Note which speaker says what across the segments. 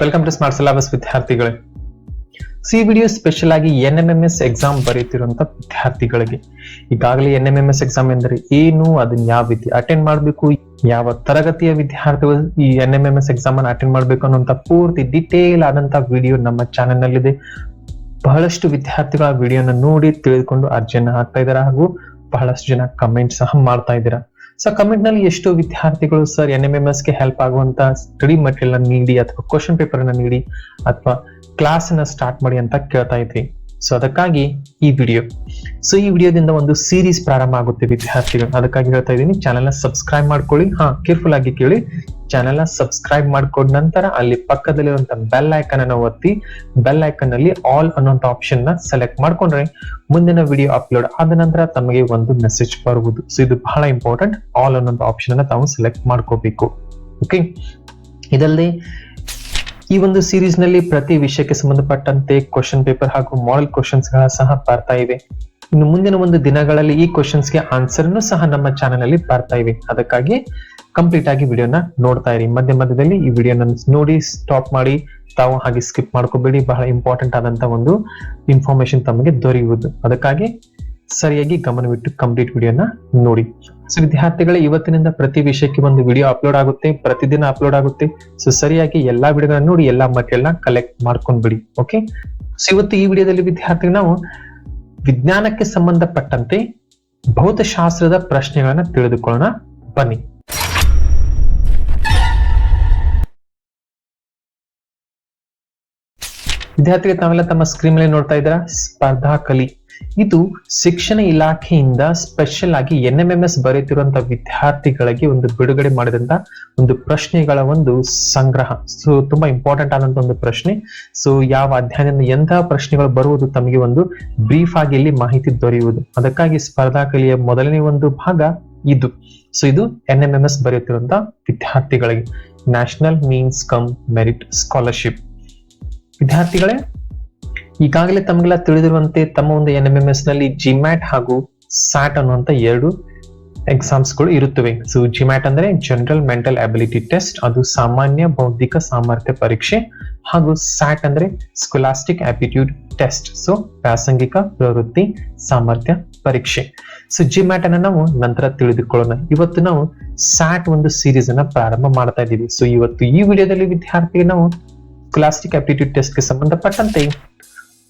Speaker 1: Welcome to smart syllabus ವಿದ್ಯಾರ್ಥಿಗಳೇ. ಸಿ video special ಆಗಿ N M M S exam ಬರೀತಿರುವಂತ ವಿದ್ಯಾರ್ಥಿಗಳಿಗೆ. ಈಗಾಗಲೇ N M M S exam ಎಂದರೆ ಏನು, ಅದನ್ನ ಯಾವ ರೀತಿ ಅಟೆಂಡ್ ಮಾಡಬೇಕು, ಯಾವ ತರಗತಿಯ ವಿದ್ಯಾರ್ಥಿಗಳು ಈ N M M S exam ಅನ್ನು ಅಟೆಂಡ್ ಮಾಡಬೇಕು ಅನ್ನುವಂತ ಪೂರ್ತಿ ಡಿಟೇಲ್ ಆದಂತಹ ವಿಡಿಯೋ ನಮ್ಮ ಚಾನೆಲ್ ನಲ್ಲಿದೆ. ಬಹಳಷ್ಟು ವಿದ್ಯಾರ್ಥಿಗಳ ವಿಡಿಯೋನ ನೋಡಿ ತಿಳಿದುಕೊಂಡು ಅರ್ಜಿಯನ್ನು ಹಾಕ್ತಾ ಇದ್ದಾರೆ ಹಾಗೂ ಬಹಳಷ್ಟು ಜನ ಕಮೆಂಟ್ ಸಹ ಮಾಡ್ತಾ ಇದ್ದೀರಾ. ಸೊ ಕಮೆಂಟ್ನಲ್ಲಿ ಎಷ್ಟು ವಿದ್ಯಾರ್ಥಿಗಳು ಸರ್ ಎನ್ ಎಂ ಎಂ ಎಸ್ಗೆ ಹೆಲ್ಪ್ ಆಗುವಂತ ಸ್ಟಡಿ ಮಟೀರಿಯಲ್ ನೀಡಿ, ಅಥವಾ ಕ್ವಶನ್ ಪೇಪರ್ ನೀಡಿ, ಅಥವಾ ಕ್ಲಾಸ್ನ ಸ್ಟಾರ್ಟ್ ಮಾಡಿ ಅಂತ ಕೇಳ್ತಾ ಇದ್ವಿ ಸೊ ಅದಕ್ಕಾಗಿ ಈ ವಿಡಿಯೋ ಸೊ ಈ ವಿಡಿಯೋದಿಂದ ಒಂದು ಸೀರೀಸ್ ಪ್ರಾರಂಭ ಆಗುತ್ತೆ ವಿದ್ಯಾರ್ಥಿಗಳು. ಅದಕ್ಕಾಗಿ ಹೇಳ್ತಾ ಇದ್ದೀನಿ ಚಾನೆಲ್ನ ಸಬ್ಸ್ಕ್ರೈಬ್ ಮಾಡ್ಕೊಳ್ಳಿ. ಹಾ ಕೇರ್ಫುಲ್ ಆಗಿ ಕೇಳಿ. ಚಾನೆಲ್ನ ಸಬ್ಸ್ಕ್ರೈಬ್ ಮಾಡ್ಕೊಂಡ ನಂತರ ಅಲ್ಲಿ ಪಕ್ಕದಲ್ಲಿರುವಂತ ಬೆಲ್ ಐಕನ್ ಅನ್ನು ಒತ್ತಿ ಬೆಲ್ ಐಕನ್ ಅಲ್ಲಿ ಆಲ್ ಅನ್ನೋಂತ ಆಪ್ಷನ್ನ ಸೆಲೆಕ್ಟ್ ಮಾಡ್ಕೊಂಡ್ರೆ ಮುಂದಿನ ವಿಡಿಯೋ ಅಪ್ಲೋಡ್ ಆದ ನಂತರ ತಮಗೆ ಒಂದು ಮೆಸೇಜ್ ಬರುವುದು. ಸೊ ಇದು ಬಹಳ ಇಂಪಾರ್ಟೆಂಟ್ ಆಲ್ ಅನ್ನೋಂತ ಆಪ್ಷನ್ ಅನ್ನ ತಾವು ಸೆಲೆಕ್ಟ್ ಮಾಡ್ಕೋಬೇಕು. ಓಕೆ ಇದಲ್ಲದೆ ಈ ಒಂದು ಸೀರೀಸ್ನಲ್ಲಿ ಪ್ರತಿ ವಿಷಯಕ್ಕೆ ಸಂಬಂಧಪಟ್ಟಂತೆ ಕ್ವಶನ್ ಪೇಪರ್ ಹಾಗೂ ಮಾಡಲ್ ಕ್ವಶನ್ಸ್ಗಳ ಸಹ ಬರ್ತಾ ಇವೆ. ಇನ್ನು ಮುಂದಿನ ಒಂದು ದಿನಗಳಲ್ಲಿ ಈ ಕ್ವಶನ್ಸ್ಗೆ ಆನ್ಸರ್ ಸಹ ನಮ್ಮ ಚಾನೆಲ್ ಅಲ್ಲಿ ಬರ್ತಾ ಇವೆ. ಅದಕ್ಕಾಗಿ ಕಂಪ್ಲೀಟ್ ಆಗಿ ವಿಡಿಯೋನ ನೋಡ್ತಾ ಇರಿ. ಮಧ್ಯ ಮಧ್ಯದಲ್ಲಿ ಈ ವಿಡಿಯೋನ ನೋಡಿ ಸ್ಟಾಪ್ ಮಾಡಿ, ತಾವು ಹಾಗೆ ಸ್ಕಿಪ್ ಮಾಡ್ಕೋಬೇಡಿ. ಬಹಳ ಇಂಪಾರ್ಟೆಂಟ್ ಆದಂತ ಒಂದು ಇನ್ಫಾರ್ಮೇಶನ್ ತಮಗೆ ದೊರೆಯುವುದು. ಅದಕ್ಕಾಗಿ ಸರಿಯಾಗಿ ಗಮನವಿಟ್ಟು ಕಂಪ್ಲೀಟ್ ವಿಡಿಯೋನ ನೋಡಿ. ಸೊ ವಿದ್ಯಾರ್ಥಿಗಳೇ, ಇವತ್ತಿನಿಂದ ಪ್ರತಿ ವಿಷಯಕ್ಕೆ ಒಂದು ವಿಡಿಯೋ ಅಪ್ಲೋಡ್ ಆಗುತ್ತೆ, ಪ್ರತಿದಿನ ಅಪ್ಲೋಡ್ ಆಗುತ್ತೆ. ಸೊ ಸರಿಯಾಗಿ ಎಲ್ಲಾ ವಿಡಿಯೋಗಳನ್ನ ನೋಡಿ, ಎಲ್ಲಾ ಮಟೀರಿಯಲ್ನ ಕಲೆಕ್ಟ್ ಮಾಡ್ಕೊಂಡ್ಬಿಡಿ ಓಕೆ ಸೊ ಇವತ್ತು ಈ ವಿಡಿಯೋದಲ್ಲಿ ವಿದ್ಯಾರ್ಥಿ ನಾವು ವಿಜ್ಞಾನಕ್ಕೆ ಸಂಬಂಧಪಟ್ಟಂತೆ ಭೌತಶಾಸ್ತ್ರದ ಪ್ರಶ್ನೆಗಳನ್ನ ತಿಳಿದುಕೊಳ್ಳೋಣ. ಬನ್ನಿ. ವಿದ್ಯಾರ್ಥಿಗಳು, ತಾವೆಲ್ಲ ತಮ್ಮ ಸ್ಕ್ರೀನ್ ಮೇಲೆ ನೋಡ್ತಾ ಇದ್ದೀರಾ? ಸ್ಪರ್ಧಾ ಕಲಿ. ಇದು ಶಿಕ್ಷಣ ಇಲಾಖೆಯಿಂದ ಸ್ಪೆಷಲ್ ಆಗಿ ಎನ್ ಎಂ ಎಂ ಎಸ್ ಬರೆಯುತ್ತಿರುವಂತಹ ವಿದ್ಯಾರ್ಥಿಗಳಿಗೆ ಒಂದು ಬಿಡುಗಡೆ ಮಾಡಿದಂತ ಒಂದು ಪ್ರಶ್ನೆಗಳ ಒಂದು ಸಂಗ್ರಹ. ಸೊ ತುಂಬಾ ಇಂಪಾರ್ಟೆಂಟ್ ಆದಂತ ಒಂದು ಪ್ರಶ್ನೆ. ಸೊ ಯಾವ ಅಧ್ಯಯನದಿಂದ ಎಂತಹ ಪ್ರಶ್ನೆಗಳು ಬರುವುದು ತಮಗೆ ಒಂದು ಬ್ರೀಫ್ ಆಗಿ ಇಲ್ಲಿ ಮಾಹಿತಿ ದೊರೆಯುವುದು. ಅದಕ್ಕಾಗಿ ಸ್ಪರ್ಧಾ ಕಲಿಯ ಮೊದಲನೇ ಒಂದು ಭಾಗ ಇದು. ಸೊ ಇದು ಎನ್ ಎಂ ಎಂ ಎಸ್ ಬರೆಯುತ್ತಿರುವಂತಹ ವಿದ್ಯಾರ್ಥಿಗಳಿಗೆ. National means cum merit scholarship ವಿದ್ಯಾರ್ಥಿಗಳೇ ಈಗಾಗಲೇ ತಮಗೆಲ್ಲ ತಿಳಿದಿರುವಂತೆ ತಮ್ಮ ಒಂದು ಎನ್ ಎಂ ಎಂ ಎಸ್ನಲ್ಲಿ ಜಿಮ್ಯಾಟ್ ಹಾಗೂ ಸ್ಯಾಟ್ ಅನ್ನುವಂತ ಎರಡು ಎಕ್ಸಾಮ್ಸ್ಗಳು ಇರುತ್ತವೆ. ಸೊ ಜಿಮ್ಯಾಟ್ ಅಂದ್ರೆ ಜನರಲ್ ಮೆಂಟಲ್ ಅಬಿಲಿಟಿ ಟೆಸ್ಟ್ ಅದು ಸಾಮಾನ್ಯ ಬೌದ್ಧಿಕ ಸಾಮರ್ಥ್ಯ ಪರೀಕ್ಷೆ ಹಾಗೂ ಸ್ಯಾಟ್ ಅಂದ್ರೆ ಸ್ಕೊಲಾಸ್ಟಿಕ್ ಆಪ್ಟಿಟ್ಯೂಡ್ ಟೆಸ್ಟ್ ಸೊ ಪ್ರಾಸಂಗಿಕ ಪ್ರವೃತ್ತಿ ಸಾಮರ್ಥ್ಯ ಪರೀಕ್ಷೆ. ಸೊ ಜಿಮ್ಯಾಟ್ ಅನ್ನ ನಾವು ನಂತರ ತಿಳಿದುಕೊಳ್ಳೋಣ. ಇವತ್ತು ನಾವು ಸ್ಯಾಟ್ ಒಂದು ಸೀರೀಸ್ ಅನ್ನ ಪ್ರಾರಂಭ ಮಾಡ್ತಾ ಇದ್ದೀವಿ. ಸೊ ಇವತ್ತು ಈ ವಿಡಿಯೋದಲ್ಲಿ ವಿದ್ಯಾರ್ಥಿಗೆ ನಾವು ಸ್ಕೊಲಾಸ್ಟಿಕ್ ಆಪ್ಟಿಟ್ಯೂಡ್ ಟೆಸ್ಟ್ಗೆ ಸಂಬಂಧಪಟ್ಟಂತೆ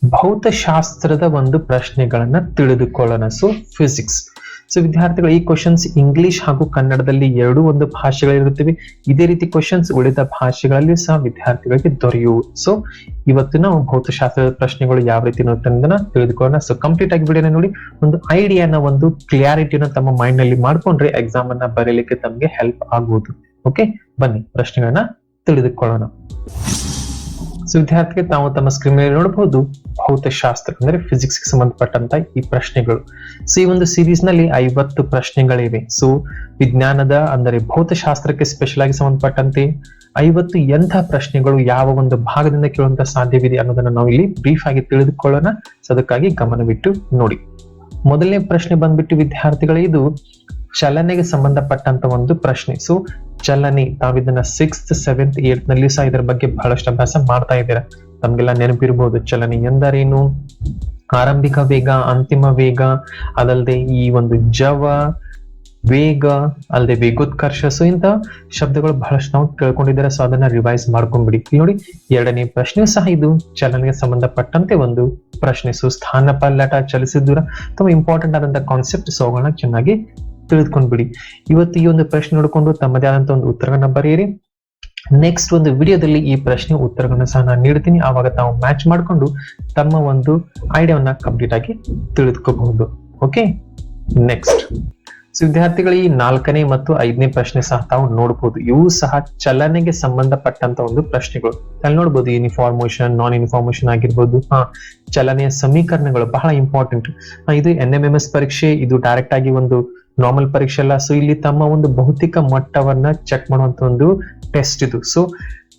Speaker 1: ಭೌತಶಾಸ್ತ್ರದ ಒಂದು ಪ್ರಶ್ನೆಗಳನ್ನ ತಿಳಿದುಕೊಳ್ಳೋಣ. ಸೊ ಫಿಸಿಕ್ಸ್ ಸೊ ವಿದ್ಯಾರ್ಥಿಗಳು, ಈ ಕ್ವಶನ್ಸ್ ಇಂಗ್ಲಿಷ್ ಹಾಗೂ ಕನ್ನಡದಲ್ಲಿ ಎರಡೂ ಒಂದು ಭಾಷೆಗಳಿರುತ್ತವೆ. ಇದೇ ರೀತಿ ಕ್ವಶನ್ಸ್ ಉಳಿದ ಭಾಷೆಗಳಲ್ಲಿ ಸಹ ವಿದ್ಯಾರ್ಥಿಗಳಿಗೆ ದೊರೆಯುವು ಸೊ ಇವತ್ತು ನಾವು ಭೌತಶಾಸ್ತ್ರದ ಪ್ರಶ್ನೆಗಳು ಯಾವ ರೀತಿ ಅನ್ನೋದನ್ನ ತಿಳಿದುಕೊಳ್ಳೋಣ. ಸೊ ಕಂಪ್ಲೀಟ್ ಆಗಿ ವಿಡಿಯೋನ ನೋಡಿ. ಒಂದು ಐಡಿಯಾನ ಒಂದು ಕ್ಲಿಯಾರಿಟಿನ ತಮ್ಮ ಮೈಂಡ್ನಲ್ಲಿ ಮಾಡ್ಕೊಂಡ್ರೆ ಎಕ್ಸಾಮ್ ಅನ್ನ ಬರೀಲಿಕ್ಕೆ ತಮಗೆ ಹೆಲ್ಪ್ ಆಗುವುದು ಓಕೆ ಬನ್ನಿ, ಪ್ರಶ್ನೆಗಳನ್ನ ತಿಳಿದುಕೊಳ್ಳೋಣ. ಸೊ ವಿದ್ಯಾರ್ಥಿಗೆ ತಾವು ತಮ್ಮ ಸ್ಕ್ರೀನ್ ಮೇಲೆ ನೋಡಬಹುದು ಭೌತಶಾಸ್ತ್ರ ಅಂದ್ರೆ ಫಿಸಿಕ್ಸ್ಗೆ ಸಂಬಂಧಪಟ್ಟಂತ ಈ ಪ್ರಶ್ನೆಗಳು. ಸೊ ಈ ಒಂದು ಸೀರೀಸ್ನಲ್ಲಿ ಐವತ್ತು ಪ್ರಶ್ನೆಗಳಿವೆ. ಸೊ ವಿಜ್ಞಾನದ ಅಂದರೆ ಭೌತಶಾಸ್ತ್ರಕ್ಕೆ ಸ್ಪೆಷಲ್ ಆಗಿ ಸಂಬಂಧಪಟ್ಟಂತೆ ಐವತ್ತು ಎಂಥ ಪ್ರಶ್ನೆಗಳು ಯಾವ ಒಂದು ಭಾಗದಿಂದ ಕೇಳುವಂತ ಸಾಧ್ಯವಿದೆ ಅನ್ನೋದನ್ನ ನಾವು ಇಲ್ಲಿ ಬ್ರೀಫ್ ಆಗಿ ತಿಳಿದುಕೊಳ್ಳೋಣ. ಸೊ ಅದಕ್ಕಾಗಿ ಗಮನವಿಟ್ಟು ನೋಡಿ. ಮೊದಲನೇ ಪ್ರಶ್ನೆ ಬಂದ್ಬಿಟ್ಟು ವಿದ್ಯಾರ್ಥಿಗಳೇ, ಇದು ಚಲನೆಗೆ ಸಂಬಂಧಪಟ್ಟಂತ ಒಂದು ಪ್ರಶ್ನೆ. ಸೊ ಚಲನೆ ತಾವಿದನ್ನ ಸಿಕ್ಸ್ತ್ ಸೆವೆಂತ್ ಏಟ್ನಲ್ಲಿ ಸಹ ಇದರ ಬಗ್ಗೆ ಬಹಳಷ್ಟು ಅಭ್ಯಾಸ ಮಾಡ್ತಾ ಇದ್ದೀರಾ? ತಮ್ಗೆಲ್ಲ ನೆನಪಿರ್ಬೋದು ಚಲನೆ ಎಂದರೇನು? ಆರಂಭಿಕ ವೇಗ, ಅಂತಿಮ ವೇಗ ಅದಲ್ಲದೆ ಈ ಒಂದು ಜವ, ವೇಗ ಅಲ್ಲದೆ ವೇಗೋತ್ಕರ್ಷ ಸೊ ಇಂತ ಶಬ್ದಗಳು ಬಹಳಷ್ಟು ನಾವು ಕೇಳ್ಕೊಂಡಿದ್ದಾರೆ ಸೊ ಅದನ್ನ ರಿವೈಸ್ ಮಾಡ್ಕೊಂಡ್ಬಿಡಿ ನೋಡಿ, ಎರಡನೇ ಪ್ರಶ್ನೆ ಸಹ ಇದು. ಚಲನೆಗೆ ಸಂಬಂಧಪಟ್ಟಂತೆ ಒಂದು ಪ್ರಶ್ನೆ. ಸು ಸ್ಥಾನ ಪಲ್ಲಟ ಚಲಿಸಿದೂರ ತುಂಬಾ ಇಂಪಾರ್ಟೆಂಟ್ ಆದಂತ ಕಾನ್ಸೆಪ್ಟ್ ಸೊ ಚೆನ್ನಾಗಿ ತಿಳಿದುಕೊಂಡ್ಬಿಡಿ ಇವತ್ತು ಈ ಒಂದು ಪ್ರಶ್ನೆ ನೋಡಿಕೊಂಡು ತಮ್ಮದೇ ಆದಂತ ಒಂದು ಉತ್ತರಗಳನ್ನ ಬರೆಯಿರಿ. ನೆಕ್ಸ್ಟ್ ಒಂದು ವಿಡಿಯೋದಲ್ಲಿ ಈ ಪ್ರಶ್ನೆ ಉತ್ತರಗಳನ್ನ ಸಹ ನಾನು ನೀಡ್ತೀನಿ. ಆವಾಗ ತಾವು ಮ್ಯಾಚ್ ಮಾಡಿಕೊಂಡು ತಮ್ಮ ಒಂದು ಐಡಿಯಾವನ್ನ ಕಂಪ್ಲೀಟ್ ಆಗಿ ತಿಳಿದುಕೋಬಹುದು. ಓಕೆ ನೆಕ್ಸ್ಟ್ ವಿದ್ಯಾರ್ಥಿಗಳ ಈ ನಾಲ್ಕನೇ ಮತ್ತು ಐದನೇ ಪ್ರಶ್ನೆ ಸಹ ತಾವು ನೋಡಬಹುದು ಇವು ಸಹ ಚಲನೆಗೆ ಸಂಬಂಧಪಟ್ಟಂತ ಒಂದು ಪ್ರಶ್ನೆಗಳು. ಅಲ್ಲಿ ನೋಡಬಹುದು ಯೂನಿಫಾರ್ಮ್ ಮೋಷನ್ ನಾನ್ ಇನ್ಫಾರ್ಮೇಶನ್ ಆಗಿರ್ಬೋದು. ಹಾ, ಚಲನೆಯ ಸಮೀಕರಣಗಳು ಬಹಳ ಇಂಪಾರ್ಟೆಂಟ್ ಇದು ಎನ್ ಪರೀಕ್ಷೆ, ಇದು ಡೈರೆಕ್ಟ್ ಆಗಿ ಒಂದು ನಾರ್ಮಲ್ ಪರೀಕ್ಷೆ ಅಲ್ಲ. ಸೊ ಇಲ್ಲಿ ತಮ್ಮ ಒಂದು ಭೌತಿಕ ಮಟ್ಟವನ್ನ ಚೆಕ್ ಮಾಡುವಂತ ಒಂದು ಟೆಸ್ಟ್ ಇದು. ಸೊ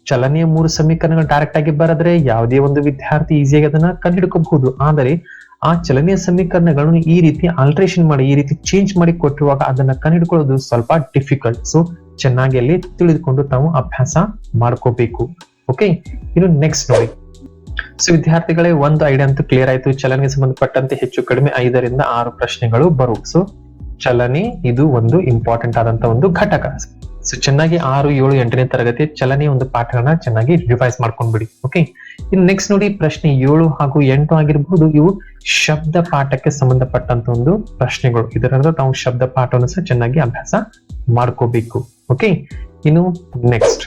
Speaker 1: ಚಲನೆಯ ಮೂರು ಸಮೀಕರಣಗಳು ಡೈರೆಕ್ಟ್ ಆಗಿ ಬರೆದ್ರೆ ಯಾವುದೇ ಒಂದು ವಿದ್ಯಾರ್ಥಿ ಈಸಿಯಾಗಿ ಅದನ್ನ ಕಂಡುಹಿಡ್ಕೋಬಹುದು. ಆದರೆ, ಆ ಚಲನೆಯ ಸಮೀಕರಣಗಳನ್ನು ಈ ರೀತಿ ಆಲ್ಟ್ರೇಷನ್ ಮಾಡಿ, ಈ ರೀತಿ ಚೇಂಜ್ ಮಾಡಿ ಕೊಟ್ಟಿರುವಾಗ ಅದನ್ನ ಕಂಡುಹಿಡ್ಕೊಳ್ಳೋದು ಸ್ವಲ್ಪ ಡಿಫಿಕಲ್ಟ್ ಸೊ ಚೆನ್ನಾಗಿ ಅಲ್ಲಿ ತಿಳಿದುಕೊಂಡು ತಾವು ಅಭ್ಯಾಸ ಮಾಡ್ಕೋಬೇಕು. ಓಕೆ ಇನ್ನು ನೆಕ್ಸ್ಟ್ ನೋಡಿ. ಸೊ ವಿದ್ಯಾರ್ಥಿಗಳೇ ಒಂದು ಐಡಿಯಾ ಅಂತೂ ಕ್ಲಿಯರ್ ಆಯ್ತು. ಚಲನೆಗೆ ಸಂಬಂಧಪಟ್ಟಂತೆ ಹೆಚ್ಚು ಕಡಿಮೆ ಐದರಿಂದ ಆರು ಪ್ರಶ್ನೆಗಳು ಬರು. ಸೊ ಚಲನೆ ಇದು ಒಂದು ಇಂಪಾರ್ಟೆಂಟ್ ಆದಂತ ಒಂದು ಘಟಕ. ಸೊ ಚೆನ್ನಾಗಿ ಆರು, ಏಳು, ಎಂಟನೇ ತರಗತಿ ಚಲನೆ ಒಂದು ಪಾಠಗಳನ್ನ ಚೆನ್ನಾಗಿ ರಿವೈಸ್ ಮಾಡ್ಕೊಂಡ್ಬಿಡಿ ಓಕೆ ಇನ್ನು ನೆಕ್ಸ್ಟ್ ನೋಡಿ ಪ್ರಶ್ನೆ ಏಳು ಹಾಗೂ ಎಂಟು ಆಗಿರಬಹುದು ಇವು ಶಬ್ದ ಪಾಠಕ್ಕೆ ಸಂಬಂಧಪಟ್ಟಂತ ಒಂದು ಪ್ರಶ್ನೆಗಳು. ಇದರ ನಾವು ಶಬ್ದ ಪಾಠವನ್ನು ಸಹ ಚೆನ್ನಾಗಿ ಅಭ್ಯಾಸ ಮಾಡ್ಕೋಬೇಕು ಓಕೆ ಇನ್ನು ನೆಕ್ಸ್ಟ್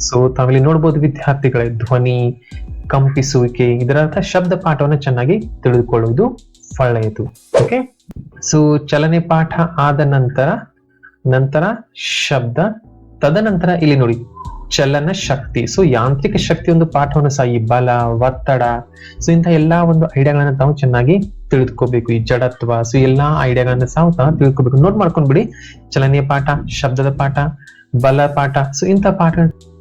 Speaker 1: ಸೊ ತಾವಿಲ್ಲಿ ನೋಡ್ಬೋದು ವಿದ್ಯಾರ್ಥಿಗಳೇ, ಧ್ವನಿ, ಕಂಪಿಸುವಿಕೆ, ಇದರರ್ಥ ಶಬ್ದ ಪಾಠವನ್ನು ಚೆನ್ನಾಗಿ ತಿಳಿದುಕೊಳ್ಳುವುದು ಒಳ್ಳೆಯದು. ಓಕೆ ಸೊ ಚಲನೆ ಪಾಠ ಆದ ನಂತರ ನಂತರ ಶಬ್ದ, ತದನಂತರ ಇಲ್ಲಿ ನೋಡಿ, ಚಲನ ಶಕ್ತಿ. ಸೊ ಯಾಂತ್ರಿಕ ಶಕ್ತಿ ಒಂದು ಪಾಠವನ್ನು ಸಹ ಈ ಬಲ, ಒತ್ತಡ ಸೊ ಇಂತಹ ಎಲ್ಲಾ ಒಂದು ಐಡಿಯಾಗಳನ್ನ ತಾವು ಚೆನ್ನಾಗಿ ತಿಳಿದುಕೋಬೇಕು. ಈ ಜಡತ್ವ ಸೊ ಎಲ್ಲಾ ಐಡಿಯಾಗಳನ್ನ ಸಹ ತಿಳ್ಕೊಬೇಕು. ನೋಟ್ ಮಾಡ್ಕೊಂಡ್ಬಿಡಿ. ಚಲನೆಯ ಪಾಠ, ಶಬ್ದದ ಪಾಠ, ಬಲ ಪಾಠ ಸೊ ಇಂಥ ಪಾಠ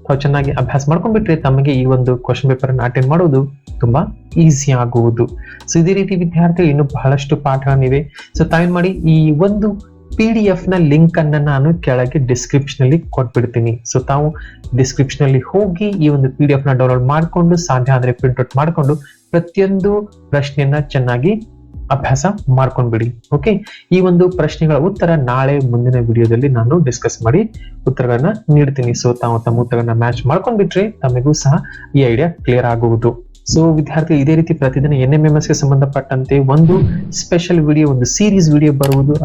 Speaker 1: ತಾವು ಚೆನ್ನಾಗಿ ಅಭ್ಯಾಸ ಮಾಡ್ಕೊಂಡ್ಬಿಟ್ರೆ ತಮಗೆ ಈ ಒಂದು ಕ್ವಶನ್ ಪೇಪರ್ ಅನ್ನು ಅಟೆಂಡ್ ಮಾಡುವುದು ತುಂಬಾ ಈಸಿ ಆಗುವುದು. ಸೊ ಇದೇ ರೀತಿ ವಿದ್ಯಾರ್ಥಿಗಳು ಇನ್ನು ಬಹಳಷ್ಟು ಪಾಠಗಳಿವೆ. ಸೊ ತಾವೇನ್ ಮಾಡಿ ಈ ಒಂದು ಪಿ ಡಿ ಎಫ್ನ ಲಿಂಕ್ ಅನ್ನ ನಾನು ಕೆಳಗೆ ಡಿಸ್ಕ್ರಿಪ್ಷನ್ ಅಲ್ಲಿ ಕೊಟ್ಬಿಡ್ತೀನಿ. ಸೊ ತಾವು ಡಿಸ್ಕ್ರಿಪ್ಷನ್ ಅಲ್ಲಿ ಹೋಗಿ ಈ ಒಂದು ಪಿ ಡಿ ಎಫ್ನ ಡೌನ್ಲೋಡ್ ಮಾಡಿಕೊಂಡು, ಸಾಧ್ಯ ಆದ್ರೆ ಪ್ರಿಂಟ್ ಔಟ್ ಮಾಡ್ಕೊಂಡು ಪ್ರತಿಯೊಂದು ಪ್ರಶ್ನೆಯನ್ನ ಚೆನ್ನಾಗಿ ಅಭ್ಯಾಸ ಮಾಡ್ಕೊಂಡ್ಬಿಡಿ. ಓಕೆ ಈ ಒಂದು ಪ್ರಶ್ನೆಗಳ ಉತ್ತರ ನಾಳೆ ಮುಂದಿನ ವಿಡಿಯೋದಲ್ಲಿ ನಾನು ಡಿಸ್ಕಸ್ ಮಾಡಿ ಉತ್ತರಗಳನ್ನ ನೀಡ್ತೀನಿ. ಸೊ ತಾವು ತಮ್ಮ ಉತ್ತರಗಳನ್ನ ಮ್ಯಾಚ್ ಮಾಡ್ಕೊಂಡ್ಬಿಟ್ರೆ ತಮಗೂ ಸಹ ಈ ಐಡಿಯಾ ಕ್ಲಿಯರ್ ಆಗುವುದು. ಸೊ ವಿದ್ಯಾರ್ಥಿ ಇದೇ ರೀತಿ ಪ್ರತಿದಿನ ಎನ್ ಎಂ ಎಂ ಎಸ್ಗೆ ಸಂಬಂಧಪಟ್ಟಂತೆ ಒಂದು ಸ್ಪೆಷಲ್ ವಿಡಿಯೋ ಒಂದು ಸೀರೀಸ್ ವಿಡಿಯೋ ಬರುವುದು.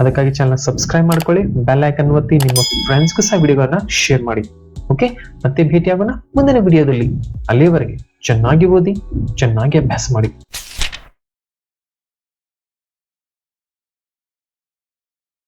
Speaker 1: ಅದಕ್ಕಾಗಿ ಚಾನಲ್ ಸಬ್ಸ್ಕ್ರೈಬ್ ಮಾಡ್ಕೊಳ್ಳಿ. ಬೆಲ್ ಐಕನ್ ಒತ್ತಿ, ನಿಮ್ಮ ಫ್ರೆಂಡ್ಸ್ಗೂ ಸಹ ವಿಡಿಯೋಗಳನ್ನ ಶೇರ್ ಮಾಡಿ. ಓಕೆ ಮತ್ತೆ ಭೇಟಿಯಾಗೋಣ ಮುಂದಿನ ವಿಡಿಯೋದಲ್ಲಿ ಅಲ್ಲಿಯವರೆಗೆ ಚೆನ್ನಾಗಿ ಓದಿ, ಚೆನ್ನಾಗಿ ಅಭ್ಯಾಸ ಮಾಡಿ.